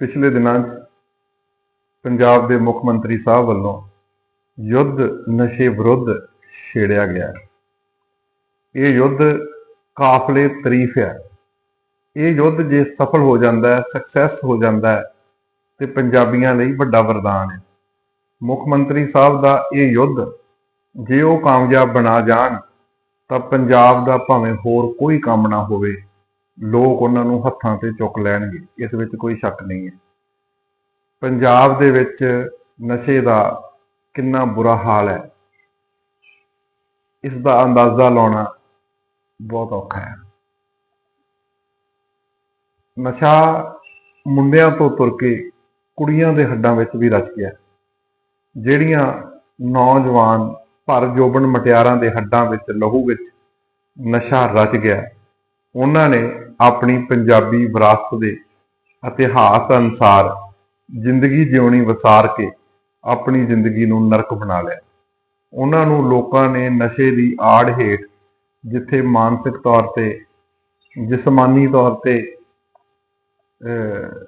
ਪਿਛਲੇ ਦਿਨਾਂ 'ਚ ਪੰਜਾਬ ਦੇ ਮੁੱਖ ਮੰਤਰੀ ਸਾਹਿਬ ਵੱਲੋਂ ਯੁੱਧ ਨਸ਼ੇ ਵਿਰੁੱਧ ਛੇੜਿਆ ਗਿਆ ਇਹ ਯੁੱਧ ਕਾਫਲੇ ਤਾਰੀਫ ਹੈ। ਇਹ ਯੁੱਧ ਜੇ ਸਫਲ ਹੋ ਜਾਂਦਾ ਹੈ ਸਕਸੈਸ ਹੋ ਜਾਂਦਾ ਹੈ, ਤੇ ਪੰਜਾਬੀਆਂ ਲਈ ਵੱਡਾ ਵਰਦਾਨ ਹੈ। ਮੁੱਖ ਮੰਤਰੀ ਸਾਹਿਬ ਦਾ ਇਹ ਯੁੱਧ ਜੇ ਉਹ ਕਾਮਯਾਬ ਬਣਾ ਜਾਣ, ਤਾਂ ਪੰਜਾਬ ਦਾ ਭਾਵੇਂ ਹੋਰ ਕੋਈ ਕੰਮ ਨਾ ਹੋਵੇ। ਲੋਕ ਉਹਨਾਂ ਨੂੰ ਹੱਥਾਂ ਤੇ ਚੁੱਕ ਲੈਣਗੇ, ਇਸ ਵਿੱਚ ਕੋਈ ਸ਼ੱਕ ਨਹੀਂ ਹੈ। ਪੰਜਾਬ ਦੇ ਵਿੱਚ ਨਸ਼ੇ ਦਾ ਕਿੰਨਾ ਬੁਰਾ ਹਾਲ ਹੈ। ਇਸ ਦਾ ਅੰਦਾਜ਼ਾ ਲਾਉਣਾ ਬਹੁਤ ਔਖਾ ਹੈ। ਨਸ਼ਾ ਮੁੰਡਿਆਂ ਤੋਂ ਤੁਰ ਕੇ ਕੁੜੀਆਂ ਦੇ ਹੱਡਾਂ ਵਿੱਚ ਵੀ ਰਚ ਗਿਆ। ਜਿਹੜੀਆਂ ਨੌਜਵਾਨ ਭਰ ਜੋਬਨ ਮਟਿਆਰਾਂ ਦੇ ਹੱਡਾਂ ਵਿੱਚ ਲਹੂ ਵਿੱਚ ਨਸ਼ਾ ਰਚ ਗਿਆ ਉਹਨਾਂ ਨੇ ਆਪਣੀ ਪੰਜਾਬੀ ਵਿਰਾਸਤ ਦੇ ਇਤਿਹਾਸ ਅਨੁਸਾਰ ਜ਼ਿੰਦਗੀ ਜਿਉਣੀ ਵਸਾਰ ਕੇ ਆਪਣੀ ਜ਼ਿੰਦਗੀ ਨੂੰ ਨਰਕ ਬਣਾ ਲਿਆ। ਉਹਨਾਂ ਨੂੰ ਲੋਕਾਂ ਨੇ ਨਸ਼ੇ ਦੀ ਆੜ ਹੇਠ ਜਿੱਥੇ ਮਾਨਸਿਕ ਤੌਰ ਤੇ ਜਿਸਮਾਨੀ ਤੌਰ ਤੇ ਅਹ,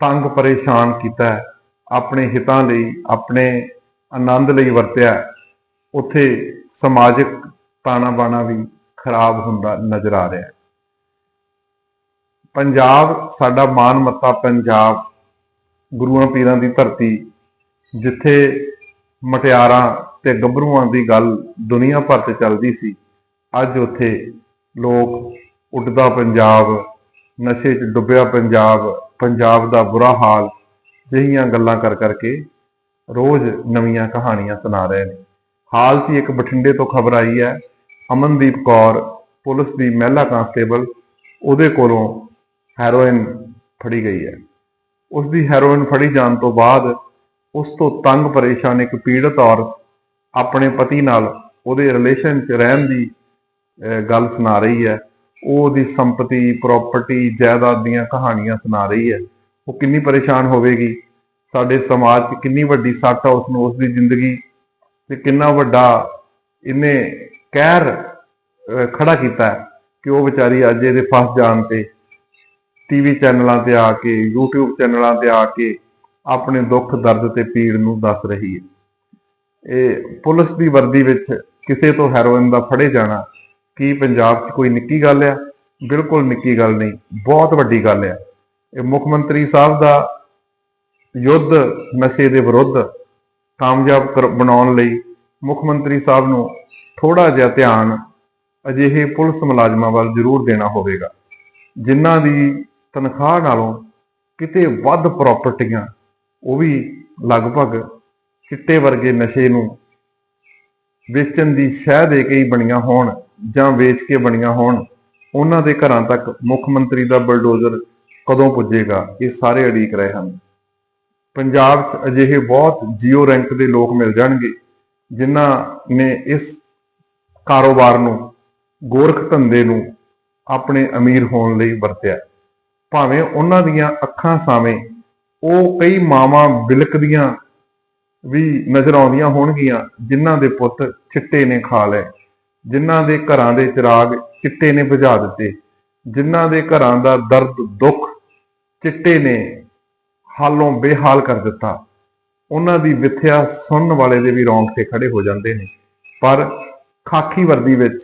ਤੰਗ ਪਰੇਸ਼ਾਨ ਕੀਤਾ ਆਪਣੇ ਹਿੱਤਾਂ ਲਈ ਆਪਣੇ ਆਨੰਦ ਲਈ ਵਰਤਿਆ ਉੱਥੇ ਸਮਾਜਿਕ ਤਾਣਾ ਬਾਣਾ ਵੀ ਖਰਾਬ ਹੁੰਦਾ ਨਜ਼ਰ ਆ ਰਿਹਾ। ਹੈ ਪੰਜਾਬ, ਸਾਡਾ ਮਾਨ ਮੱਤਾ ਪੰਜਾਬ, ਗੁਰੂਆਂ ਪੀਰਾਂ ਦੀ ਧਰਤੀ, ਜਿੱਥੇ ਮਟਿਆਰਾਂ ਤੇ ਗੱਭਰੂਆਂ ਦੀ ਗੱਲ ਦੁਨੀਆ ਭਰ ਤੇ ਚੱਲਦੀ ਸੀ, ਅੱਜ ਉੱਥੇ ਲੋਕ ਉੱਡਦਾ ਪੰਜਾਬ, ਨਸ਼ੇ 'ਚ ਡੁੱਬਿਆ ਪੰਜਾਬ ਪੰਜਾਬ ਦਾ ਬੁਰਾ ਹਾਲ ਜਿਹੀਆਂ ਗੱਲਾਂ ਕਰ ਕਰਕੇ ਰੋਜ਼ ਨਵੀਆਂ ਕਹਾਣੀਆਂ ਸੁਣਾ ਰਹੇ ਨੇ। ਹਾਲ 'ਚ ਇੱਕ ਬਠਿੰਡੇ ਤੋਂ ਖਬਰ ਆਈ ਹੈ, ਅਮਨਦੀਪ ਕੌਰ, ਪੁਲਿਸ ਦੀ ਮਹਿਲਾ ਕਾਂਸਟੇਬਲ, ਉਹਦੇ ਕੋਲੋਂ ਹੈਰੋਇਨ ਫੜੀ ਗਈ ਹੈ। ਉਸ ਦੀ ਹੈਰੋਇਨ ਫੜੀ ਜਾਣ ਤੋਂ ਬਾਅਦ ਉਸ ਤੋਂ ਤੰਗ ਪਰੇਸ਼ਾਨ ਇੱਕ ਪੀੜਤ ਔਰਤ ਆਪਣੇ ਪਤੀ ਨਾਲ ਉਹਦੇ ਰਿਲੇਸ਼ਨ 'ਚ ਰਹਿਣ ਦੀ ਗੱਲ ਸੁਣਾ ਰਹੀ ਹੈ। ਉਹ ਉਹਦੀ ਸੰਪਤੀ ਪ੍ਰਾਪਰਟੀ ਜਾਇਦਾਦ ਦੀਆਂ ਕਹਾਣੀਆਂ ਸੁਣਾ ਰਹੀ ਹੈ। ਉਹ ਕਿੰਨੀ ਪਰੇਸ਼ਾਨ ਹੋਵੇਗੀ? ਸਾਡੇ ਸਮਾਜ 'ਚ ਕਿੰਨੀ ਵੱਡੀ ਸੱਟ ਆ ਉਸ ਨੂੰ ਉਸ ਦੀ ਜ਼ਿੰਦਗੀ ਤੇ ਕਿੰਨਾ ਵੱਡਾ ਇਹਨੇ ਕਹਿਰ ਖੜਾ ਕੀਤਾ ਕਿ ਉਹ ਵਿਚਾਰੀ ਅੱਜ ਇਹਦੇ ਫਸ ਜਾਣ ਤੇ ਟੀਵੀ ਚੈਨਲਾਂ ਤੇ ਆ ਕੇ, YouTube ਚੈਨਲਾਂ ਤੇ ਆ ਕੇ ਆਪਣੇ ਦੁੱਖ, ਦਰਦ ਤੇ ਪੀੜ ਨੂੰ ਦੱਸ ਰਹੀ ਹੈ। ਇਹ ਪੁਲਿਸ ਦੀ ਵਰਦੀ ਵਿੱਚ ਕਿਸੇ ਤੋਂ ਹੈਰੋਇਨ ਦਾ ਫੜੇ ਜਾਣਾ ਕੀ ਪੰਜਾਬ 'ਚ ਕੋਈ ਨਿੱਕੀ ਗੱਲ ਆ? ਬਿਲਕੁਲ ਨਿੱਕੀ ਗੱਲ ਨਹੀਂ, ਬਹੁਤ ਵੱਡੀ ਗੱਲ ਆ। ਇਹ ਮੁੱਖ ਮੰਤਰੀ ਸਾਹਿਬ ਦਾ ਯੁੱਧ, ਨਸ਼ੇ ਦੇ ਵਿਰੁੱਧ ਕਾਮਯਾਬ ਕਰ- ਬਣਾਉਣ ਲਈ ਮੁੱਖ ਮੰਤਰੀ ਸਾਹਿਬ ਨੂੰ ਥੋੜਾ ਜਿਹਾ ਧਿਆਨ ਅਜਿਹੇ ਪੁਲਿਸ ਮੁਲਾਜ਼ਮਾਂ ਵੱਲ ਜ਼ਰੂਰ ਦੇਣਾ ਹੋਵੇਗਾ। ਜਿਨ੍ਹਾਂ ਦੀ ਤਨਖਾਹ ਨਾਲੋਂ ਕਿਤੇ ਵੱਧ ਪ੍ਰਾਪਰਟੀਆਂ ਉਹ ਵੀ ਲਗਭਗ ਚਿੱਟੇ ਵਰਗੇ ਨਸ਼ੇ ਨੂੰ ਵੇਚਣ ਦੀ ਸ਼ਹਿ ਦੇ ਕੇ ਹੀ ਬਣੀਆਂ ਹੋਣ ਜਾਂ ਵੇਚ ਕੇ ਬਣੀਆਂ ਹੋਣ, ਉਹਨਾਂ ਦੇ ਘਰਾਂ ਤੱਕ ਮੁੱਖ ਮੰਤਰੀ ਦਾ ਬਲਡੋਜ਼ਰ ਕਦੋਂ ਪੁੱਜੇਗਾ, ਇਹ ਸਾਰੇ ਅੜੀਕ ਰਹੇ ਹਨ। ਪੰਜਾਬ 'ਚ ਅਜਿਹੇ ਬਹੁਤ ਜੀਓ ਰੈਂਕ ਦੇ ਲੋਕ ਮਿਲ ਜਾਣਗੇ, ਜਿਨ੍ਹਾਂ ਨੇ ਇਸ ਕਾਰੋਬਾਰ ਨੂੰ ਗੋਰਖ ਧੰਦੇ ਨੂੰ ਆਪਣੇ ਅਮੀਰ ਹੋਣ ਲਈ ਵਰਤਿਆ। ਭਾਵੇਂ ਉਹਨਾਂ ਦੀਆਂ ਅੱਖਾਂ ਸਾਹਮਣੇ ਉਹ ਕਈ ਮਾਵਾਂ ਬਿਲਕਦੀਆਂ ਵੀ ਨਜ਼ਰ ਆਉਂਦੀਆਂ ਹੋਣਗੀਆਂ, ਜਿਨ੍ਹਾਂ ਦੇ ਪੁੱਤ ਚਿੱਟੇ ਨੇ ਖਾ ਲਏ, ਜਿਨ੍ਹਾਂ ਦੇ ਘਰਾਂ ਦੇ ਚਿਰਾਗ ਚਿੱਟੇ ਨੇ ਬੁਝਾ ਦਿੱਤੇ, ਜਿਨ੍ਹਾਂ ਦੇ ਘਰਾਂ ਦਾ ਦਰਦ ਦੁੱਖ ਚਿੱਟੇ ਨੇ ਹਾਲੋਂ ਬੇਹਾਲ ਕਰ ਦਿੱਤਾ। ਉਹਨਾਂ ਦੀ ਵਿਥਿਆ ਸੁਣਨ ਵਾਲੇ ਦੇ ਵੀ ਰੌਂਗਟੇ ਖੜੇ ਹੋ ਜਾਂਦੇ ਨੇ। ਪਰ ਖਾਕੀ ਵਰਦੀ ਵਿੱਚ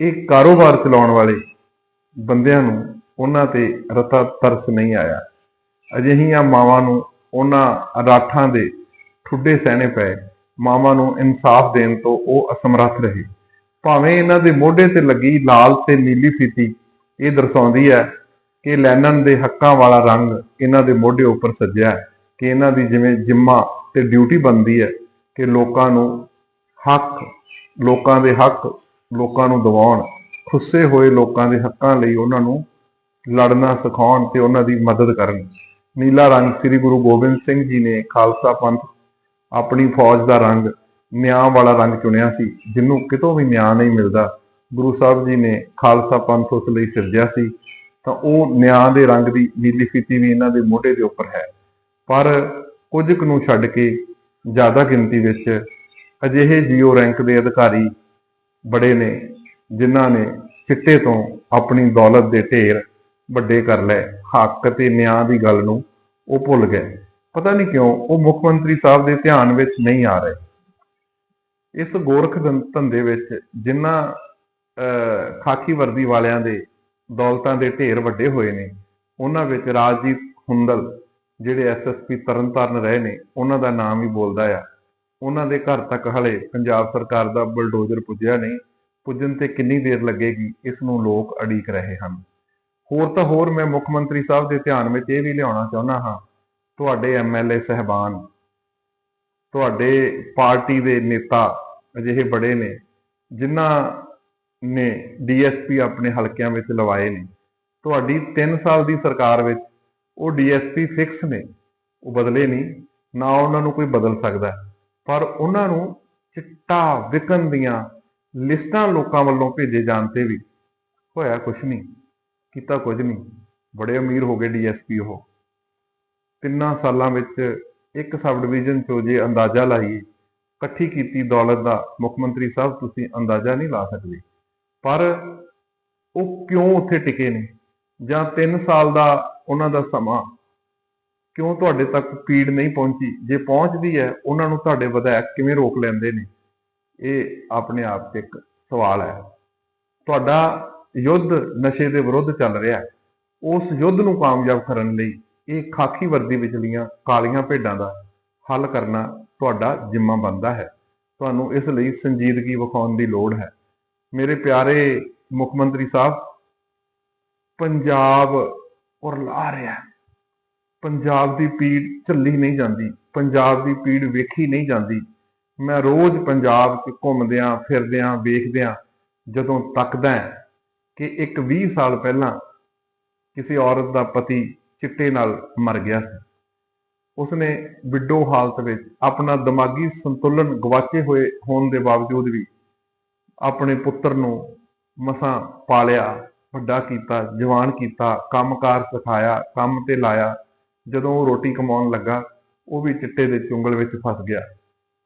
ਇਹ ਕਾਰੋਬਾਰ ਚਲਾਉਣ ਵਾਲੇ ਬੰਦਿਆਂ ਨੂੰ ਉਹਨਾਂ ਤੇ ਰਤਾ ਤਰਸ ਨਹੀਂ ਆਇਆ। ਅਜਿਹੀਆਂ ਮਾਵਾਂ ਨੂੰ ਉਹਨਾਂ ਰਾਠਾਂ ਦੇ ਠੁੱਡੇ ਸਹਿਣੇ ਪਏ। ਮਾਵਾਂ ਨੂੰ ਇਨਸਾਫ ਦੇਣ ਤੋਂ ਉਹ ਅਸਮਰੱਥ ਰਹੇ। ਭਾਵੇਂ ਇਹਨਾਂ ਦੇ ਮੋਢੇ ਤੇ ਲੱਗੀ ਲਾਲ ਤੇ ਨੀਲੀ ਫੀਤੀ, ਇਹ ਦਰਸਾਉਂਦੀ ਹੈ ਕਿ ਲੈਨਨ ਦੇ ਹੱਕਾਂ ਵਾਲਾ ਰੰਗ ਇਹਨਾਂ ਦੇ ਮੋਢੇ ਉੱਪਰ ਸੱਜਿਆ ਹੈ, ਕਿ ਇਹਨਾਂ ਦੀ ਜਿਵੇਂ ਜਿੰਮਾ ਤੇ ਡਿਊਟੀ ਬਣਦੀ ਹੈ ਕਿ ਲੋਕਾਂ ਨੂੰ ਹੱਕ, ਲੋਕਾਂ ਦੇ ਹੱਕ, ਲੋਕਾਂ ਨੂੰ ਦਿਵਾਉਣ। ਖੁੱਸੇ ਹੋਏ ਲੋਕਾਂ ਦੇ ਹੱਕਾਂ ਲਈ ਉਹਨਾਂ ਨੂੰ ਲੜਨਾ, ਸਿਖਾਉਣ ਤੇ ਉਹਨਾਂ ਦੀ ਮਦਦ ਕਰਨ। ਨੀਲਾ ਰੰਗ ਸ੍ਰੀ ਗੁਰੂ ਗੋਬਿੰਦ ਸਿੰਘ ਜੀ ਨੇ ਖਾਲਸਾ ਪੰਥ ਆਪਣੀ ਫੌਜ ਦਾ ਰੰਗ, ਨਿਆਂ ਵਾਲਾ ਰੰਗ ਚੁਣਿਆ ਸੀ ਜਿਹਨੂੰ ਕਿਤੋਂ ਵੀ ਨਿਆਂ ਨਹੀਂ ਮਿਲਦਾ। ਗੁਰੂ ਸਾਹਿਬ ਜੀ ਨੇ ਖਾਲਸਾ ਪੰਥ ਉਸ ਲਈ ਸਿਰਜਿਆ ਸੀ। ਤਾਂ ਉਹ ਨਿਆਂ ਦੇ ਰੰਗ ਦੀ ਨੀਲੀ ਫੀਤੀ ਵੀ ਇਹਨਾਂ ਦੇ ਮੋਢੇ ਦੇ ਉੱਪਰ ਹੈ। ਪਰ ਕੁਝ ਕੁ ਨੂੰ ਛੱਡ ਕੇ ਜ਼ਿਆਦਾ ਗਿਣਤੀ ਵਿੱਚ ਅਜਿਹੇ ਜੀਓ ਰੈਂਕ ਦੇ ਅਧਿਕਾਰੀ ਬੜੇ ਨੇ, ਜਿਨ੍ਹਾਂ ਨੇ ਚਿੱਟੇ ਤੋਂ ਆਪਣੀ ਦੌਲਤ ਦੇ ਢੇਰ ਵੱਡੇ ਕਰ ਲਏ। ਹੱਕ ਤੇ ਨਿਆਂ ਦੀ ਗੱਲ ਨੂੰ ਉਹ ਭੁੱਲ ਗਏ। ਪਤਾ ਨਹੀਂ ਕਿਉਂ ਉਹ ਮੁੱਖ ਮੰਤਰੀ ਸਾਹਿਬ ਦੇ ਧਿਆਨ ਵਿੱਚ ਨਹੀਂ ਆ ਰਹੇ। ਇਸ ਗੋਰਖ ਧੰਦੇ ਵਿੱਚ ਜਿਨ੍ਹਾਂ ਅਹ, ਖਾਕੀ ਵਰਦੀ ਵਾਲਿਆਂ ਦੇ ਦੌਲਤਾਂ ਦੇ ਢੇਰ ਵੱਡੇ ਹੋਏ ਨੇ ਉਹਨਾਂ ਵਿੱਚ ਰਾਜਦੀਪ ਹੁੰਦਲ ਜਿਹੜੇ ਐਸਐਸਪੀ ਤਰਨਤਾਰਨ ਰਹੇ ਨੇ ਉਹਨਾਂ ਦਾ ਨਾਮ ਹੀ ਬੋਲਦਾ ਆ। ਉਹਨਾਂ ਦੇ ਘਰ ਤੱਕ ਹਲੇ ਪੰਜਾਬ ਸਰਕਾਰ ਦਾ ਬਲਡੋਜ਼ਰ ਪੁੱਜਿਆ ਨਹੀਂ। ਪੁੱਜਣ ਤੇ ਕਿੰਨੀ ਦੇਰ ਲੱਗੇਗੀ ਇਸ ਨੂੰ ਲੋਕ ਅੜੀਕ ਰਹੇ ਹਨ। ਹੋਰ ਤਾਂ ਹੋਰ ਮੈਂ ਮੁੱਖ ਮੰਤਰੀ ਸਾਹਿਬ ਦੇ ਧਿਆਨ ਵਿੱਚ ਇਹ ਵੀ ਲਿਆਉਣਾ ਚਾਹੁੰਦਾ ਹਾਂ, ਤੁਹਾਡੇ ਐਮਐਲਏ ਸਹਿਬਾਨ, ਤੁਹਾਡੇ ਪਾਰਟੀ ਦੇ ਨੇਤਾ ਅਜਿਹੇ ਬੜੇ ਨੇ, ਜਿਨ੍ਹਾਂ ਨੇ ਡੀਐਸਪੀ ਆਪਣੇ ਹਲਕਿਆਂ ਵਿੱਚ ਲਵਾਏ ਨੇ। ਤੁਹਾਡੀ 3 ਸਾਲ ਦੀ ਸਰਕਾਰ ਵਿੱਚ ਉਹ ਡੀਐਸਪੀ ਫਿਕਸ ਨੇ, ਉਹ ਬਦਲੇ ਨਹੀਂ, ਨਾ ਉਹਨਾਂ ਨੂੰ ਕੋਈ ਬਦਲ ਸਕਦਾ। ਪਰ ਉਹਨਾਂ ਨੂੰ ਚਿੱਟਾ ਵਿਕਣ ਦੀਆਂ ਲਿਸਟਾਂ ਲੋਕਾਂ ਵੱਲੋਂ ਭੇਜੇ ਜਾਣ ਤੇ ਵੀ ਹੋਇਆ ਕੁਝ ਨਹੀਂ। ਕੀਤਾ ਕੁਝ ਨਹੀਂ। ਬੜੇ ਅਮੀਰ ਹੋ ਗਏ ਡੀਐਸਪੀ ਉਹ। ਤਿੰਨਾਂ ਸਾਲਾਂ ਵਿੱਚ ਇੱਕ ਸਬ ਡਿਵੀਜ਼ਨ ਚੋਂ ਜੇ ਅੰਦਾਜ਼ਾ ਲਾਈਏ, ਇਕੱਠੀ ਕੀਤੀ ਦੌਲਤ ਦਾ ਮੁੱਖ ਮੰਤਰੀ ਸਾਹਿਬ, ਤੁਸੀਂ ਅੰਦਾਜ਼ਾ ਨਹੀਂ ਲਾ ਸਕਦੇ। ਪਰ ਉਹ ਕਿਉਂ ਉੱਥੇ ਟਿਕੇ ਨੇ? ਜਾਂ 3 ਸਾਲ ਦਾ ਉਹਨਾਂ ਦਾ ਸਮਾਂ ਕਿਉਂ ਤੁਹਾਡੇ ਤੱਕ ਪੀੜ ਨਹੀਂ ਪਹੁੰਚੀ? ਜੇ ਪਹੁੰਚਦੀ ਹੈ, ਉਹਨਾਂ ਨੂੰ ਤੁਹਾਡੇ ਵਿਧਾਇਕ ਕਿਵੇਂ ਰੋਕ ਲੈਂਦੇ ਨੇ? ਇਹ ਆਪਣੇ ਆਪ 'ਚ ਇੱਕ ਸਵਾਲ ਹੈ। ਤੁਹਾਡਾ ਯੁੱਧ ਨਸ਼ੇ ਦੇ ਵਿਰੁੱਧ ਚੱਲ ਰਿਹਾ ਹੈ। ਉਸ ਯੁੱਧ ਨੂੰ ਕਾਮਯਾਬ ਕਰਨ ਲਈ ਇਹ ਖਾਕੀ ਵਰਦੀ ਵਿਚਲੀਆਂ ਕਾਲੀਆਂ ਭੇਡਾਂ ਦਾ ਹੱਲ ਕਰਨਾ ਤੁਹਾਡਾ ਜ਼ਿੰਮਾ ਬਣਦਾ ਹੈ। ਤੁਹਾਨੂੰ ਇਸ ਲਈ ਸੰਜੀਦਗੀ ਵਿਖਾਉਣ ਦੀ ਲੋੜ ਹੈ। ਮੇਰੇ ਪਿਆਰੇ ਮੁੱਖ ਮੰਤਰੀ ਸਾਹਿਬ, ਪੰਜਾਬ ਉਰਲਾ ਰਿਹਾ ਪੰਜਾਬ ਦੀ ਪੀੜ ਝੱਲੀ ਨਹੀਂ ਜਾਂਦੀ, ਪੰਜਾਬ ਦੀ ਪੀੜ ਵੇਖੀ ਨਹੀਂ ਜਾਂਦੀ। ਮੈਂ ਰੋਜ਼ ਪੰਜਾਬ 'ਚ ਘੁੰਮਦਿਆਂ, ਫਿਰਦਿਆਂ, ਵੇਖਦਿਆਂ ਜਦੋਂ ਤੱਕਦਾ ਹਾਂ ਕਿ ਇੱਕ 20 ਸਾਲ ਪਹਿਲਾਂ ਕਿਸੇ ਔਰਤ ਦਾ ਪਤੀ ਚਿੱਟੇ ਨਾਲ ਮਰ ਗਿਆ ਸੀ। ਉਸਨੇ ਵਿਡੋ ਹਾਲਤ ਵਿੱਚ ਆਪਣਾ ਦਿਮਾਗੀ ਸੰਤੁਲਨ ਗਵਾਚੇ ਹੋਏ ਹੋਣ ਦੇ ਬਾਵਜੂਦ ਵੀ ਆਪਣੇ ਪੁੱਤਰ ਨੂੰ ਮਸਾਂ ਪਾਲਿਆ, ਵੱਡਾ ਕੀਤਾ, ਜਵਾਨ ਕੀਤਾ, ਕੰਮਕਾਰ ਸਿਖਾਇਆ, ਕੰਮ ਤੇ ਲਾਇਆ। ਜਦੋਂ ਉਹ ਰੋਟੀ ਕਮਾਉਣ ਲੱਗਾ, ਉਹ ਵੀ ਚਿੱਟੇ ਦੇ ਚੁੰਗਲ ਵਿੱਚ ਫਸ ਗਿਆ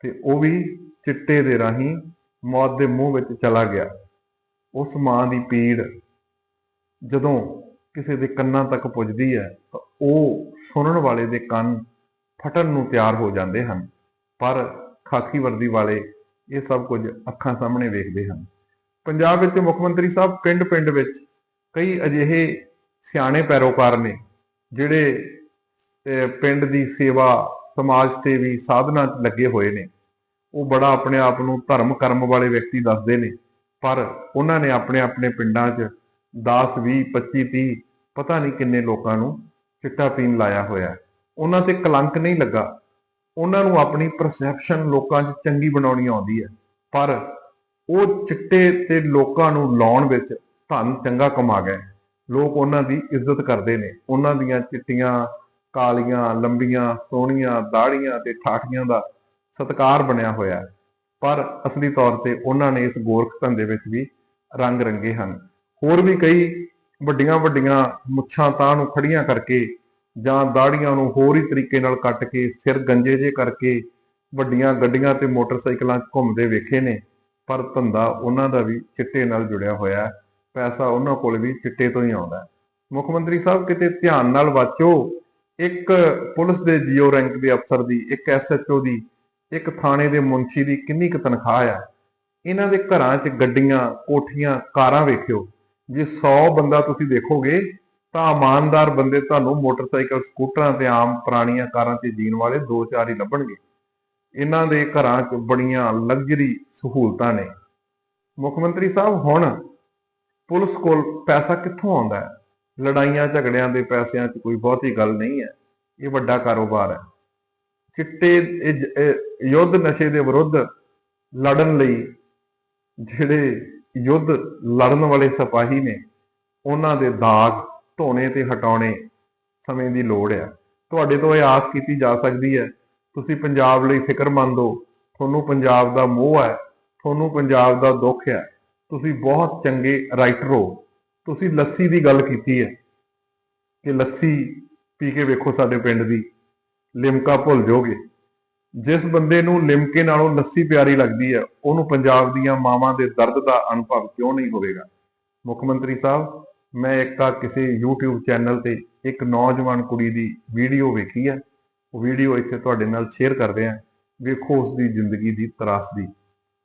ਤੇ ਉਹ ਵੀ ਚਿੱਟੇ ਦੇ ਰਾਹੀਂ ਮੌਤ ਦੇ ਮੂੰਹ ਵਿੱਚ ਚਲਾ ਗਿਆ। ਉਸ ਮਾਂ ਦੀ ਪੀੜ ਜਦੋਂ ਕਿਸੇ ਦੇ ਕੰਨਾਂ ਤੱਕ ਪੁੱਜਦੀ ਹੈ, ਤਾਂ ਉਹ ਸੁਣਨ ਵਾਲੇ ਦੇ ਕੰਨ ਫਟਣ ਨੂੰ ਤਿਆਰ ਹੋ ਜਾਂਦੇ ਹਨ, ਪਰ ਖਾਕੀ ਵਰਦੀ ਵਾਲੇ ਇਹ ਸਭ ਕੁਝ ਅੱਖਾਂ ਸਾਹਮਣੇ ਵੇਖਦੇ ਹਨ। ਪੰਜਾਬ ਵਿੱਚ ਮੁੱਖ ਮੰਤਰੀ ਸਾਹਿਬ ਪਿੰਡ-ਪਿੰਡ ਵਿੱਚ ਕਈ ਅਜਿਹੇ ਸਿਆਣੇ ਪੈਰੋਕਾਰ ਨੇ, ਜਿਹੜੇ ਪਿੰਡ ਦੀ ਸੇਵਾ, ਸਮਾਜ ਸੇਵੀ ਸਾਧਨਾ 'ਚ ਲੱਗੇ ਹੋਏ ਨੇ। ਉਹ ਬੜਾ ਆਪਣੇ ਆਪ ਨੂੰ ਧਰਮ ਕਰਮ ਵਾਲੇ ਵਿਅਕਤੀ ਦੱਸਦੇ ਨੇ। ਪਰ ਉਹਨਾਂ ਨੇ ਆਪਣੇ ਆਪਣੇ ਪਿੰਡਾਂ 'ਚ 10 20 25 30 ਪਤਾ ਨਹੀਂ ਕਿੰਨੇ ਲੋਕਾਂ ਨੂੰ ਚਿੱਟਾ ਪੀਣ ਲਾਇਆ ਹੋਇਆ। ਉਹਨਾਂ ਤੇ ਕਲੰਕ ਨਹੀਂ ਲੱਗਾ। ਉਹਨਾਂ ਨੂੰ ਆਪਣੀ ਪਰਸੈਪਸ਼ਨ ਲੋਕਾਂ 'ਚ ਚੰਗੀ ਬਣਾਉਣੀ ਆਉਂਦੀ ਹੈ। ਪਰ ਉਹ ਚਿੱਟੇ ਤੇ ਲੋਕਾਂ ਨੂੰ ਲਾਉਣ ਵਿੱਚ ਧਨ ਚੰਗਾ ਕਮਾ ਗਏ। ਲੋਕ ਉਹਨਾਂ ਦੀ ਇੱਜ਼ਤ ਕਰਦੇ ਨੇ। ਉਹਨਾਂ ਦੀਆਂ ਚਿੱਟੀਆਂ, ਕਾਲੀਆਂ, ਲੰਬੀਆਂ, ਸੋਹਣੀਆਂ ਦਾੜੀਆਂ ਤੇ ਠਾਠੀਆਂ ਦਾ ਸਤਕਾਰ ਬਣਿਆ ਹੋਇਆ ਹੈ। ਪਰ ਅਸਲੀ ਤੌਰ ਤੇ ਉਹਨਾਂ ਨੇ ਇਸ ਗੋਰਖ ਧੰਦੇ ਵਿੱਚ ਵੀ ਰੰਗ ਰੰਗੇ ਹਨ। ਹੋਰ ਵੀ ਕਈ ਵੱਡੀਆਂ ਵੱਡੀਆਂ ਮੁੱਛਾਂ ਤਾਂ ਨੂੰ ਖੜੀਆਂ ਕਰਕੇ ਜਾਂ ਦਾੜੀਆਂ ਨੂੰ ਹੋਰ ਹੀ ਤਰੀਕੇ ਨਾਲ ਕੱਟ ਕੇ ਸਿਰ ਗੰਜੇ ਜੇ ਕਰਕੇ ਵੱਡੀਆਂ ਗੱਡੀਆਂ ਤੇ ਮੋਟਰਸਾਈਕਲਾਂ ਘੁੰਮਦੇ ਵੇਖੇ ਨੇ, ਪਰ ਧੰਦਾ ਉਹਨਾਂ ਦਾ ਵੀ ਚਿੱਟੇ ਨਾਲ ਜੁੜਿਆ ਹੋਇਆ ਹੈ। ਪੈਸਾ ਉਹਨਾਂ ਕੋਲ ਵੀ ਚਿੱਟੇ ਤੋਂ ਹੀ ਆਉਂਦਾ ਹੈ। ਮੁੱਖ ਮੰਤਰੀ ਸਾਹਿਬ, ਕਿਤੇ ਧਿਆਨ ਨਾਲ ਵਾਚੋ, ਇੱਕ ਪੁਲਿਸ ਦੇ ਜੀਓ ਰੈਂਕ ਦੇ ਅਫਸਰ ਦੀ, ਇੱਕ ਐਸਐਚਓ ਦੀ ਇੱਕ ਥਾਣੇ ਦੇ ਮੁਨਸ਼ੀ ਦੀ ਕਿੰਨੀ ਕੁ ਤਨਖਾਹ ਆ? ਇਹਨਾਂ ਦੇ ਘਰਾਂ 'ਚ ਗੱਡੀਆਂ, ਕੋਠੀਆਂ, ਕਾਰਾਂ ਵੇਖਿਓ। ਜੇ 100 ਬੰਦਾ ਤੁਸੀਂ ਦੇਖੋਗੇ, ਤਾਂ ਇਮਾਨਦਾਰ ਬੰਦੇ ਤੁਹਾਨੂੰ ਮੋਟਰਸਾਈਕਲ, ਸਕੂਟਰਾਂ ਤੇ ਆਮ ਪੁਰਾਣੀਆਂ ਕਾਰਾਂ ਤੇ ਜੀਣ ਵਾਲੇ ਦੋ ਚਾਰ ਹੀ ਲੱਭਣਗੇ। ਇਹਨਾਂ ਦੇ ਘਰਾਂ 'ਚ ਬੜੀਆਂ ਲਗਜ਼ਰੀ ਸਹੂਲਤਾਂ ਨੇ। ਮੁੱਖ ਮੰਤਰੀ ਸਾਹਿਬ, ਹੁਣ ਪੁਲਿਸ ਕੋਲ ਪੈਸਾ ਕਿੱਥੋਂ ਆਉਂਦਾ ਹੈ? ਲੜਾਈਆਂ, ਝਗੜਿਆਂ ਦੇ ਪੈਸਿਆਂ 'ਚ ਕੋਈ ਬਹੁਤੀ ਗੱਲ ਨਹੀਂ ਹੈ। ਇਹ ਵੱਡਾ ਕਾਰੋਬਾਰ ਹੈ। ਚਿੱਟੇ ਯੁੱਧ ਨਸ਼ੇ ਦੇ ਵਿਰੁੱਧ ਲੜਨ ਲਈ ਜਿਹੜੇ ਯੁੱਧ ਲੜਨ ਵਾਲੇ ਸਿਪਾਹੀ ਨੇ, ਉਹਨਾਂ ਦੇ ਦਾਗ ਧੋਣੇ ਤੇ ਹਟਾਉਣੇ ਸਮੇਂ ਦੀ ਲੋੜ ਹੈ ਤੁਹਾਡੇ ਤੋਂ ਇਹ ਆਸ ਕੀਤੀ ਜਾ ਸਕਦੀ ਹੈ, ਤੁਸੀਂ ਪੰਜਾਬ ਲਈ ਫਿਕਰਮੰਦ ਹੋ, ਤੁਹਾਨੂੰ ਪੰਜਾਬ ਦਾ ਮੋਹ ਹੈ, ਤੁਹਾਨੂੰ ਪੰਜਾਬ ਦਾ ਦੁੱਖ ਹੈ, ਤੁਸੀਂ ਬਹੁਤ ਚੰਗੇ ਰਾਈਟਰ ਹੋ। ਤੁਸੀਂ ਲੱਸੀ ਦੀ ਗੱਲ ਕੀਤੀ ਹੈ ਕਿ ਲੱਸੀ ਪੀ ਕੇ ਵੇਖੋ ਸਾਡੇ ਪਿੰਡ ਦੀ। ਲਿਮਕਾ ਭੁੱਲ ਜਾਓਗੇ। ਜਿਸ ਬੰਦੇ ਨੂੰ ਲਿਮਕੇ ਨਾਲੋਂ ਲੱਸੀ ਪਿਆਰੀ ਲੱਗਦੀ ਹੈ, ਉਹਨੂੰ ਪੰਜਾਬ ਦੀਆਂ ਮਾਵਾਂ ਦੇ ਦਰਦ ਦਾ ਅਨੁਭਵ ਕਿਉਂ ਨਹੀਂ ਹੋਵੇਗਾ? ਮੁੱਖ ਮੰਤਰੀ ਸਾਹਿਬ, ਮੈਂ ਇੱਕ ਤਾਂ ਕਿਸੇ YouTube ਚੈਨਲ ਤੇ ਇੱਕ ਨੌਜਵਾਨ ਕੁੜੀ ਦੀ ਵੀਡੀਓ ਵੇਖੀ ਹੈ। ਉਹ ਵੀਡੀਓ ਇੱਥੇ ਤੁਹਾਡੇ ਨਾਲ ਸ਼ੇਅਰ ਕਰਦੇ ਹਾਂ। ਵੇਖੋ ਉਸ ਦੀ ਜ਼ਿੰਦਗੀ ਦੀ ਤਰਾਸਦੀ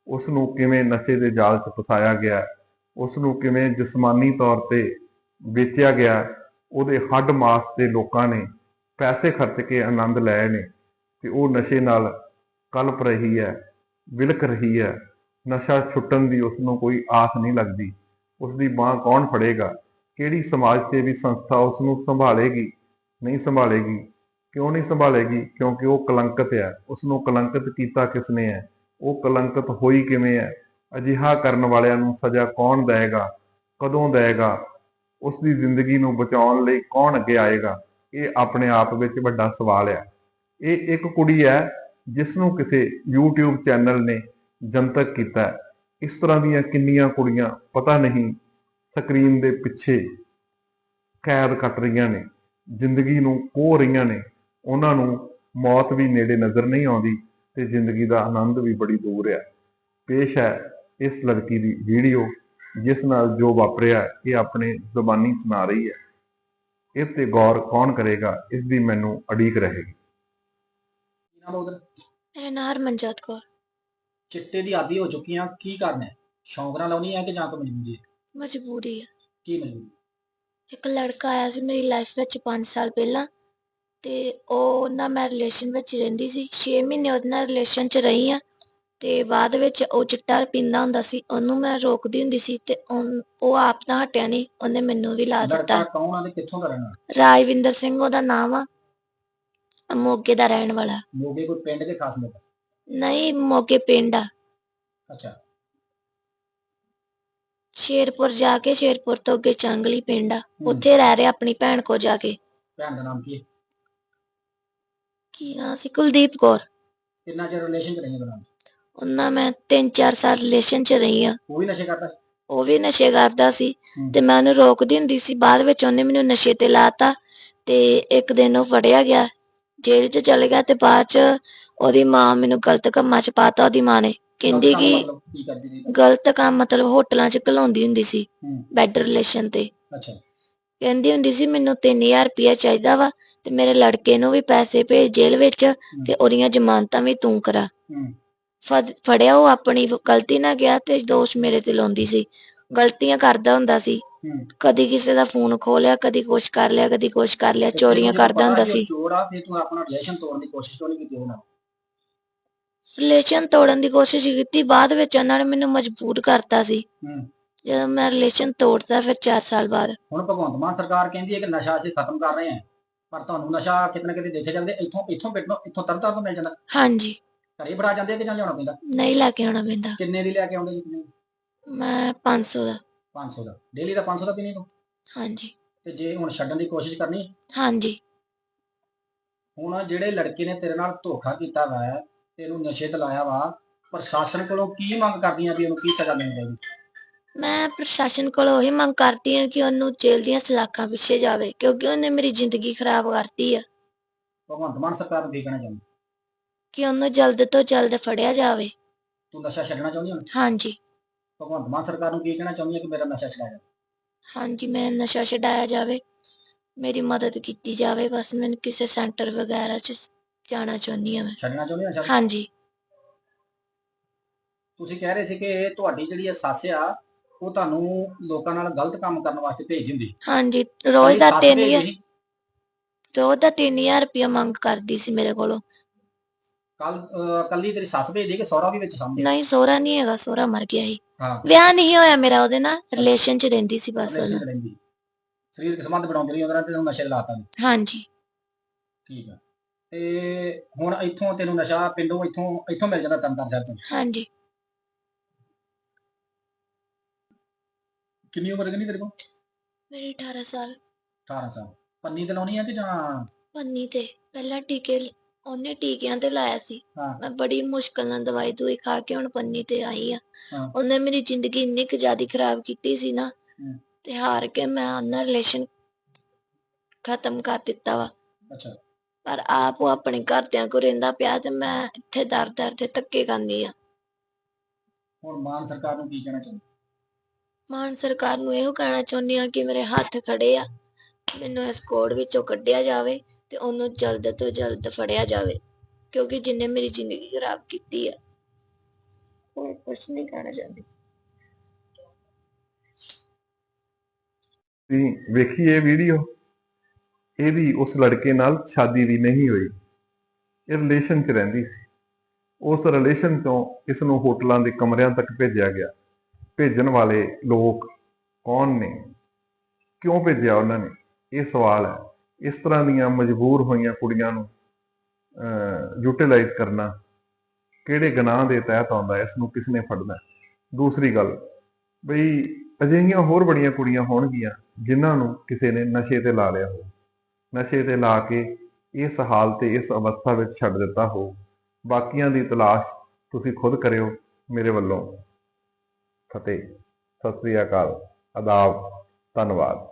ਉਸ ਨੂੰ ਕਿਵੇਂ ਨਸ਼ੇ ਦੇ ਜਾਲ 'ਚ ਫਸਾਇਆ ਗਿਆ ਉਸ ਨੂੰ ਕਿਵੇਂ ਜਿਸਮਾਨੀ ਤੌਰ ਤੇ ਵੇਚਿਆ ਗਿਆ ਉਹਦੇ ਹੱਡ ਮਾਸ ਤੇ ਲੋਕਾਂ ਨੇ ਪੈਸੇ ਖਰਚ ਕੇ ਆਨੰਦ ਲਏ ਨੇ ਤੇ ਉਹ ਨਸ਼ੇ ਨਾਲ ਕਲਪ ਰਹੀ ਹੈ, ਵਿਲਕ ਰਹੀ ਹੈ। ਨਸ਼ਾ ਛੁੱਟਣ ਦੀ ਉਸ ਨੂੰ ਕੋਈ ਆਸ ਨਹੀਂ ਲੱਗਦੀ। ਉਸ ਦੀ ਬਾਹ ਕੌਣ ਫੜੇਗਾ? ਕਿਹੜੀ ਸਮਾਜ ਸੇਵੀ ਸੰਸਥਾ ਉਸ ਨੂੰ ਸੰਭਾਲੇਗੀ? ਨਹੀਂ ਸੰਭਾਲੇਗੀ। ਕਿਉਂ ਨਹੀਂ ਸੰਭਾਲੇਗੀ? ਕਿਉਂਕਿ ਉਹ ਕਲੰਕਿਤ ਹੈ। ਉਸ ਨੂੰ ਕਲੰਕਿਤ ਕੀਤਾ ਕਿਸਨੇ ਹੈ? ਉਹ ਕਲੰਕਿਤ ਹੋਈ ਕਿਵੇਂ ਹੈ? ਅਜਿਹਾ ਕਰਨ ਵਾਲਿਆਂ ਨੂੰ ਸਜ਼ਾ ਕੌਣ ਦੇਵੇਗਾ? ਕਦੋਂ ਦੇਵੇਗਾ? ਉਸ ਦੀ ਜ਼ਿੰਦਗੀ ਨੂੰ ਬਚਾਉਣ ਲਈ ਕੌਣ ਅੱਗੇ ਆਏਗਾ? ਇਹ ਆਪਣੇ ਆਪ ਵਿੱਚ ਵੱਡਾ ਸਵਾਲ ਹੈ ਇਹ ਇੱਕ ਕੁੜੀ ਹੈ ਜਿਸ ਨੂੰ ਕਿਸੇ YouTube ਚੈਨਲ ਨੇ ਜਨਤਕ ਕੀਤਾ। ਇਸ ਤਰ੍ਹਾਂ ਦੀਆਂ ਕਿੰਨੀਆਂ ਕੁੜੀਆਂ ਪਤਾ ਨਹੀਂ ਸਕਰੀਨ ਦੇ ਪਿੱਛੇ ਕੈਦ ਕੱਟ ਰਹੀਆਂ ਨੇ, ਜ਼ਿੰਦਗੀ ਨੂੰ ਕੋਹ ਰਹੀਆਂ ਨੇ। ਉਹਨਾਂ ਨੂੰ ਮੌਤ ਵੀ ਨੇੜੇ ਨਜ਼ਰ ਨਹੀਂ ਆਉਂਦੀ ਤੇ ਜ਼ਿੰਦਗੀ ਦਾ ਆਨੰਦ ਵੀ ਬੜੀ ਦੂਰ ਹੈ ਪੇਸ਼ ਹੈ ਇਸ ਲੜਕੀ ਦੀ ਵੀਡੀਓ ਜਿਸ ਨਾਲ ਜੋ ਵਾਪਰਿਆ, ਇਹ ਆਪਣੇ ਜ਼ੁਬਾਨੀ ਸੁਣਾ ਰਹੀ ਹੈ। ਇਹ ਤੇ ਗੌਰ ਕੌਣ ਕਰੇਗਾ ਇਸ ਦੀ ਮੈਨੂੰ ਅੜੀਕ ਰਹੇਗੀ। ਕੀ ਨਾਮ ਉਧਰ? ਮੇਰਾ ਨਾਂ ਹਰਮਨਜੋਤ ਕੌਰ। ਚਿੱਟੇ ਦੀ ਆਦੀ ਹੋ ਚੁੱਕੀਆਂ ਕੀ ਕਰਨਾ ਹੈ? ਸ਼ੌਂਕ ਨਾਲ ਲਾਉਣੀ ਹੈ ਕਿ ਜਾਂ ਕੋਈ ਮਜਬੂਰੀ ਹੈ? ਮਜਬੂਰੀ ਹੈ। ਕੀ ਮਜਬੂਰੀ? ਇੱਕ ਲੜਕਾ ਆਇਆ ਸੀ ਮੇਰੀ ਲਾਈਫ ਵਿੱਚ 5 ਸਾਲ ਪਹਿਲਾਂ ਤੇ ਉਹ ਨਾਲ ਮੈਂ ਰਿਲੇਸ਼ਨ ਵਿੱਚ ਰਹਿੰਦੀ ਸੀ। 6 ਮਹੀਨੇ ਉਹਦੇ ਨਾਲ ਰਿਲੇਸ਼ਨ 'ਚ ਰਹੀ ਆ ਤੇ ਬਾਅਦ ਵਿੱਚ ਉਹ ਚਿੱਟਾ ਪੀਂਦਾ ਹੁੰਦਾ ਸੀ ਉਹਨੂੰ ਮੈਂ ਰੋਕਦੀ ਹੁੰਦੀ ਸੀ ਤੇ ਉਨ- ਉਹ ਆਪ ਤਾਂ ਹਟਿਆ ਨਹੀਂ ਉਹਨੇ ਮੈਨੂੰ ਵੀ ਲਾ ਲੜਕਾ ਦਿੱਤਾ। ਕੌਣ ਆ ਤੇ ਕਿੱਥੋਂ ਦਾ ਰਹਿਣਾ ਰਾਜਵਿੰਦਰ ਸਿੰਘ ਉਹਦਾ ਨਾਮ ਆ ਮੋਗੇ ਦਾ ਰਹਿਣ ਵਾਲਾ। ਮੋਗੇ ਕੋਈ ਪਿੰਡ ਦੇ ਖਾਸ ਲੋਕ ਨਹੀਂ ਮੋਗੇ ਪਿੰਡ ਆ। ਅੱਛਾ। ਸ਼ੇਰਪੁਰ ਜਾ ਕੇ ਸ਼ੇਰਪੁਰ ਤੋਂ ਅੱਗੇ ਚੰਗਲੀ ਪਿੰਡ ਆ। ਉੱਥੇ ਰਹਿ ਰਿਹਾ ਆਪਣੀ ਭੈਣ ਕੋ ਜਾ ਕੇ। ਭੈਣ ਦਾ ਨਾਮ ਕੀ ਹੈ? ਕੀ ਨਾਂ ਸੀ? ਕੁਲਦੀਪ ਕੌਰ। ਕਿੰਨਾ ਚਿਰ ਰਿਲੇਸ਼ਨ ਚ ਰਹੀਆਂ ਨੇ? ਉਹਨਾਂ ਮੈਂ 3-4 ਸਾਲ ਰਿਲੇਸ਼ਨ 'ਚ ਰਹੀ ਆ ਉਹ ਵੀ ਨਸ਼ੇ ਕਰਦਾ ਹੈ? ਉਹ ਵੀ ਨਸ਼ੇ ਕਰਦਾ ਸੀ ਹੂੰ। ਤੇ ਮੈਂ ਉਹਨੂੰ ਰੋਕਦੀ ਹੁੰਦੀ ਸੀ। ਬਾਅਦ ਵਿੱਚ ਉਹਨੇ ਮੈਨੂੰ ਨਸ਼ੇ ਤੇ ਲਾਤਾ ਤੇ ਇੱਕ ਦਿਨ ਉਹ ਫੜਿਆ ਗਿਆ ਜੇਲ੍ਹ 'ਚ ਚਲੇ ਗਿਆ ਤੇ ਬਾਅਦ 'ਚ ਉਹਦੀ ਮਾਂ ਮੈਨੂੰ ਗਲਤ ਕੰਮਾਂ 'ਚ ਪਾਤਾ ਉਹਦੀ ਮਾਂ ਨੇ। ਕਹਿੰਦੀ ਕਿ ਮਤਲਬ ਕੀ ਕਰਦੀ ਸੀ? ਗਲਤ ਕੰਮ ਮਤਲਬ ਹੋਟਲਾਂ 'ਚ ਘਲਾਉਂਦੀ ਹੁੰਦੀ ਸੀ ਹੂੰ। ਬੈਡ ਰਿਲੇਸ਼ਨ ਤੇ। ਅੱਛਾ। ਕਹਿੰਦੀ ਹੁੰਦੀ ਸੀ ਮੈਨੂੰ 3000 ਰੁਪਇਆ ਚਾਹੀਦਾ ਵਾ ਤੇ ਮੇਰੇ ਲੜਕੇ ਨੂੰ ਵੀ ਪੈਸੇ ਭੇਜ ਜੇਲ੍ਹ ਵਿੱਚ ਤੇ ਉਹਦੀਆਂ ਜ਼ਮਾਨਤਾਂ ਵੀ ਤੂੰ ਕਰਾ। ਹੂੰ। ਫੜਿਆ ਉਹ ਆਪਣੀ ਗਲਤੀ ਨਾਲ ਗਿਆ ਤੇ ਦੋਸ਼ ਮੇਰੇ ਤੇ ਲਾਉਂਦੀ ਸੀ। ਗਲਤੀਆਂ ਕਰਦਾ ਹੁੰਦਾ ਸੀ। ਕਦੀ ਕਿਸੇ ਦਾ ਫੋਨ ਖੋਲਿਆ ਕਦੀ ਕੁਛ ਕਰ ਲਿਆ ਕਦੀ ਕੁਛ ਕਰ ਲਿਆ ਚੋਰੀਆਂ ਕਰਦਾ ਹੁੰਦਾ ਸੀ। ਫਿਰ ਤੂੰ ਆਪਣਾ ਰਿਲੇਸ਼ਨ ਤੋੜਨ ਦੀ ਕੋਸ਼ਿਸ਼ ਕਿਉਂ ਨਹੀਂ ਕੀਤੀ ਉਹਨਾਂ ਨਾਲ? ਰਿਲੇਸ਼ਨ ਤੋੜਨ ਦੀ ਕੋਸ਼ਿਸ਼ ਕੀਤੀ ਬਾਅਦ ਵਿੱਚ ਉਹਨਾਂ ਨੇ ਮੈਨੂੰ ਮਜਬੂਰ ਕਰਤਾ ਸੀ। ਜਦੋਂ ਮੈਂ ਰਿਲੇਸ਼ਨ ਤੋੜਤਾ ਫਿਰ 4 ਸਾਲ ਬਾਅਦ। ਹੁਣ ਭਗਵੰਤ ਮਾਨ ਸਰਕਾਰ ਕਹਿੰਦੀ ਹੈ ਕਿ ਨਸ਼ਾ ਅਸੀਂ ਖਤਮ ਕਰ ਰਹੇ ਹਾਂ ਪਰ ਤੁਹਾਨੂੰ ਨਸ਼ਾ ਕਿਤੇ ਨਾ ਕਿਤੇ ਦੇਖੇ ਜਾਂਦੇ ਇੱਥੋਂ ਇੱਥੋਂ ਪਿੰਡੋਂ ਇੱਥੋਂ ਤਰਤਾਰ ਤੋਂ ਮਿਲ ਜਾਂਦਾ। ਹਾਂਜੀ। ਘਰੇ ਬੜਾ ਜਾਂਦੇ ਆ ਕਿ ਜਾਂ ਲਿਆਉਣਾ ਪੈਂਦਾ? ਨਹੀਂ ਲੈ ਕੇ ਆਉਣਾ ਪੈਂਦਾ। ਕਿੰਨੇ ਦੀ ਲੈ ਕੇ ਆਉਂਦੇ ਜੀ ਕਿੰਨੇ? ਮੈਂ 500 ਦਾ। 500 ਦਾ। ਡੇਲੀ ਦਾ 500 ਦਾ ਪੀਣੀ ਤੂੰ? ਹਾਂਜੀ। ਤੇ ਜੇ ਹੁਣ ਛੱਡਣ ਦੀ ਕੋਸ਼ਿਸ਼ ਕਰਨੀ? ਹਾਂਜੀ। ਹੁਣ ਜਿਹੜੇ ਲੜਕੇ ਨੇ ਤੇਰੇ ਨਾਲ ਧੋਖਾ ਕੀਤਾ ਵਾ ਤੈਨੂੰ ਨਸ਼ੇ ਤੇ ਲਾਇਆ ਵਾ ਪ੍ਰਸ਼ਾਸਨ ਕੋਲੋਂ ਕੀ ਮੰਗ ਕਰਦੀਆਂ ਵੀ ਉਹਨੂੰ ਕੀ ਸਜ਼ਾ ਦੇਣੀ ਚਾਹੀਦੀ ਮੈਂ ਪ੍ਰਸ਼ਾਸਨ ਕੋਲੋਂ ਇਹ ਮੰਗ ਕਰਦੀ ਹਾਂ ਕਿ ਉਹਨੂੰ ਜੇਲ੍ਹ ਦੀਆਂ ਸਲਾਖਾਂ ਪਿੱਛੇ ਜਾਵੇ ਕਿਉਂਕਿ ਉਹਨੇ ਮੇਰੀ ਜ਼ਿੰਦਗੀ ਖਰਾਬ ਕਰਤੀ ਆ। ਭਗਵੰਤ ਮਾਨ ਸਰਕਾਰ ਨੂੰ ਕੀ ਕਹਿਣਾ ਚਾਹੁੰਦੀ? ਕਿ ਉਹਨੂੰ ਜਲਦ ਤੋਂ ਜਲਦ ਫੜਿਆ ਜਾਵੇ। ਤੂੰ ਨਸ਼ਾ ਛੱਡਣਾ ਚਾਹੁੰਦੀ ਹੁਣ? ਹਾਂਜੀ। ਭਗਵੰਤ ਮਾਨ ਸਰਕਾਰ ਨੂੰ ਕੀ ਕਹਿਣਾ ਚਾਹੁੰਦੀ ਹੈ ਕਿ ਮੇਰਾ ਨਸ਼ਾ ਛਡਾ ਜਾ ਹਾਂਜੀ ਮੈਂ ਨਸ਼ਾ ਛਡਾਇਆ ਜਾਵੇ। ਮੇਰੀ ਮਦਦ ਕੀਤੀ ਜਾਵੇ ਬਸ ਮੈਨੂੰ ਕਿਸੇ ਸੈਂਟਰ ਵਗੈਰਾ 'ਚ ਜਾਣਾ ਚਾਹੁੰਦੀ ਹਾਂ ਮੈਂ। ਛੱਡਣਾ ਚਾਹੁੰਦੀ ਹਾਂ ਨਸ਼ਾ? ਹਾਂਜੀ। ਤੁਸੀਂ ਕਹਿ ਰਹੇ ਸੀ ਕਿ ਇਹ ਤੁਹਾਡੀ ਜਿਹੜੀ ਇਹ ਸੱਸ ਆ ਉਹ ਤੁਹਾਨੂੰ ਲੋਕਾਂ ਨਾਲ ਗਲਤ ਕੰਮ ਕਰਨ ਵਾਸਤੇ ਭੇਜ ਦਿੰਦੀ। ਹਾਂਜੀ ਰੋਜ਼ ਦਾ ਸੱਸ 3000 ਭੇਜਦੀ ਰੋਜ਼ ਦਾ 3000 ਰੁਪਇਆ ਮੰਗ ਕਰਦੀ ਸੀ ਮੇਰੇ ਕੋਲੋਂ। ਕੱਲ ਕੱਲੀ ਤੇਰੀ ਸੱਸ ਭੇਜਦੀ ਕਿ ਸਹੁਰਾ ਵੀ ਵਿੱਚ ਸਾਹਮਣੇ? ਨਹੀਂ ਸੋਹਰਾ ਨਹੀਂ ਹੈਗਾ ਸੋਹਰਾ ਮਰ ਗਿਆ ਸੀ। ਹਾਂ। ਵਿਆਹ ਨਹੀਂ ਹੋਇਆ ਮੇਰਾ ਉਹਦੇ ਨਾਲ ਰਿਲੇਸ਼ਨ 'ਚ ਰਹਿੰਦੀ ਸੀ ਬਸ ਉਹਨੂੰ ਚ ਰਹਿੰਦੀ। ਸਰੀਰਕ ਸੰਬੰਧ ਬਣਾਉਂਦੀ ਰਹੀ ਉਹਦੇ ਨਾਲ ਤੇ ਤੈਨੂੰ ਨਸ਼ੇ ਲਾਤਾ ਨੇ ਹਾਂਜੀ। ਠੀਕ ਆ। ਤੇ ਹੁਣ ਇੱਥੋਂ ਤੈਨੂੰ ਨਸ਼ਾ ਪਿੰਡੋਂ ਇੱਥੋਂ ਇੱਥੋਂ ਮਿਲ ਜਾਂਦਾ ਤੰਤਰ ਸਾਹਿਬ ਤੋਂ। ਹਾਂਜੀ। ਕਿੰਨੀ ਉਮਰ ਕਿੰਨੀ ਤੇਰੇ ਕੋਲ? ਮੇਰੀ 18 ਸਾਲ। 18 ਸਾਲ। ਪੰਨੀ ਤੇ ਲਾਉਣੀ ਆ ਕਿ ਜਾਂ ਪੰਨੀ ਤੇ ਪਹਿਲਾਂ ਟੀਕੇ ਉਹਨੇ ਟੀਕਿਆਂ ਤੇ ਲਾਇਆ ਸੀ। ਹਾਂ। ਮੈਂ ਬੜੀ ਮੁਸ਼ਕਲ ਨਾਲ ਦਵਾਈ ਦੂਈ ਖਾ ਕੇ ਹੁਣ ਪੰਨੀ ਤੇ ਆਈ ਆ। ਹਾਂ। ਉਹਨੇ ਮੇਰੀ ਜ਼ਿੰਦਗੀ ਇੰਨੀ ਕੁ ਜ਼ਿਆਦਾ ਖਰਾਬ ਕੀਤੀ ਸੀ ਨਾ ਹੂੰ। ਤੇ ਹਾਰ ਕੇ ਮੈਂ ਉਹਨਾਂ ਰਿਲੇਸ਼ਨ ਖਤਮ ਕਰ ਦਿੱਤਾ ਵਾ। ਅੱਛਾ। ਪਰ ਆਪ ਉਹ ਆਪਣੇ ਘਰਦਿਆਂ ਕੋ ਰਹਿੰਦਾ ਪਿਆ ਤੇ ਮੈਂ ਇੱਥੇ ਦਰ ਦਰ ਤੇ ਧੱਕੇ ਖਾਂਦੀ ਆ। ਹੁਣ ਮਾਨ ਸਰਕਾਰ ਨੂੰ ਕੀ ਕਹਿਣਾ ਚਾਹੁੰਦੀ? ਮਾਨ ਸਰਕਾਰ ਨੂੰ ਇਹੋ ਕਹਿਣਾ ਚਾਹੁੰਦੀ ਆ ਕਿ ਮੇਰੇ ਹੱਥ ਖੜੇ ਆ। ਮੈਨੂੰ ਇਸ ਕੋਡ ਵਿੱਚੋਂ ਕੱਢਿਆ ਜਾਵੇ ਤੇ ਉਹਨੂੰ ਜਲਦ ਤੋਂ ਜਲਦ ਫੜਿਆ ਜਾਵੇ, ਕਿਉਂਕਿ ਜਿੰਨੇ ਮੇਰੀ ਜ਼ਿੰਦਗੀ ਖਰਾਬ ਕੀਤੀ ਆ ਹੋਰ ਕੁਛ ਨਹੀਂ ਕਹਿਣਾ ਚਾਹੁੰਦੀ। ਤੁਸੀਂ ਵੇਖੀ ਇਹ ਵੀਡੀਓ ਇਹਦੀ ਉਸ ਲੜਕੇ ਨਾਲ ਸ਼ਾਦੀ ਵੀ ਨਹੀਂ ਹੋਈ। ਇਹ ਰਿਲੇਸ਼ਨ 'ਚ ਰਹਿੰਦੀ ਸੀ। ਉਸ ਰਿਲੇਸ਼ਨ ਤੋਂ ਇਸ ਨੂੰ ਹੋਟਲਾਂ ਦੇ ਕਮਰਿਆਂ ਤੱਕ ਭੇਜਿਆ ਗਿਆ। ਭੇਜਣ ਵਾਲੇ ਲੋਕ ਕੌਣ ਨੇ? ਕਿਉਂ ਭੇਜਿਆ ਉਹਨਾਂ ਨੇ? ਇਹ ਸਵਾਲ ਹੈ। ਇਸ ਤਰ੍ਹਾਂ ਦੀਆਂ ਮਜਬੂਰ ਹੋਈਆਂ ਕੁੜੀਆਂ ਨੂੰ ਯੂਟਿਲਾਈਜ਼ ਕਰਨਾ ਕਿਹੜੇ ਗੁਨਾਹ ਦੇ ਤਹਿਤ ਆਉਂਦਾ, ਇਸ ਨੂੰ ਕਿਸ ਨੇ ਫੜਨਾ। ਦੂਸਰੀ ਗੱਲ, ਬਈ ਅਜਿਹੀਆਂ ਹੋਰ ਬੜੀਆਂ ਕੁੜੀਆਂ ਹੋਣਗੀਆਂ ਜਿਨ੍ਹਾਂ ਨੂੰ ਕਿਸੇ ਨੇ ਨਸ਼ੇ ਤੇ ਲਾ ਲਿਆ ਹੋ ਨਸ਼ੇ ਤੇ ਲਾ ਕੇ ਇਸ ਹਾਲ ਤੇ, ਇਸ ਅਵਸਥਾ ਵਿੱਚ ਛੱਡ ਦਿੱਤਾ ਹੋ ਬਾਕੀਆਂ ਦੀ ਤਲਾਸ਼ ਤੁਸੀਂ ਖੁਦ ਕਰਿਓ ਮੇਰੇ ਵੱਲੋਂ। ਫਤਿਹ। ਸਤਿ ਸ੍ਰੀ ਅਕਾਲ। ਆਦਾਬ। ਧੰਨਵਾਦ।